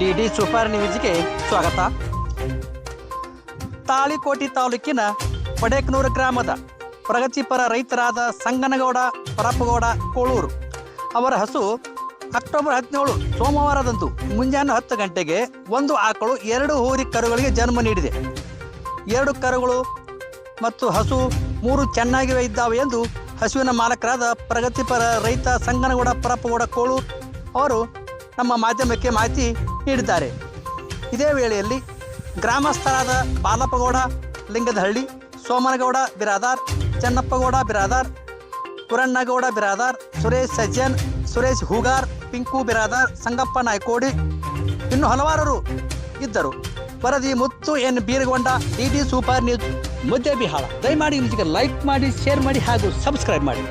D D super ನ್ಯೂಸ್ಗೆ ಸ್ವಾಗತ. ತಾಳಿಕೋಟಿ ತಾಲೂಕಿನ ಪಡೇಕನೂರು ಗ್ರಾಮದ ಪ್ರಗತಿಪರ ರೈತರಾದ ಸಂಗನಗೌಡ, ಪರಪ್ಪಗೌಡ, ಕೋಳೂರು. ಅವರ ಹಸು ಅಕ್ಟೋಬರ್ ಹದಿನೇಳು ಸೋಮವಾರದಂದು ಮುಂಜಾನೆ ಹತ್ತು ಗಂಟೆಗೆ ಒಂದು ಆಕಳು ಎರಡು ಹೋರಿ ಕರುಗಳಿಗೆ ಜನ್ಮ ನೀಡಿದೆ. ಎರಡು ಕರುಗಳು ಮತ್ತು ಹಸು ಮೂರು ಚೆನ್ನಾಗಿವೆ ಇದ್ದಾವೆ ಎಂದು ಹಸುವಿನ ಮಾಲಕರಾದ ಪ್ರಗತಿಪರ ರೈತ ಸಂಗನಗೌಡ, ಪರಪ್ಪಗೌಡ, ಕೋಳೂರು ಅವರು ನಮ್ಮ ಮಾಧ್ಯಮಕ್ಕೆ ಮಾಹಿತಿ ನೀಡಿದ್ದಾರೆ. ಇದೇ ವೇಳೆಯಲ್ಲಿ ಗ್ರಾಮಸ್ಥರಾದ ಬಾಲಪ್ಪಗೌಡ, ಲಿಂಗದಹಳ್ಳಿ, ಸೋಮನಗೌಡ, ಬಿರಾದಾರ್, ಚನ್ನಪ್ಪಗೌಡ, ಬಿರಾದಾರ್, ಕುರಣ್ಣಗೌಡ, ಬಿರಾದಾರ್, ಸುರೇಶ್ ಸಜ್ಜನ್, ಸುರೇಶ್ ಹೂಗಾರ್, ಪಿಂಕು ಬಿರಾದಾರ್, ಸಂಗಪ್ಪ ನಾಯ್ಕೋಡಿ ಇನ್ನು ಹಲವಾರರು ಇದ್ದರು. ವರದಿ Muttu N Biragonda D super news Muddebihal. ದಯಮಾಡಿ ನಿಮಗೆ ಲೈಕ್ ಮಾಡಿ ಶೇರ್ ಮಾಡಿ ಹಾಗೂ ಸಬ್ಸ್ಕ್ರೈಬ್ ಮಾಡಿ.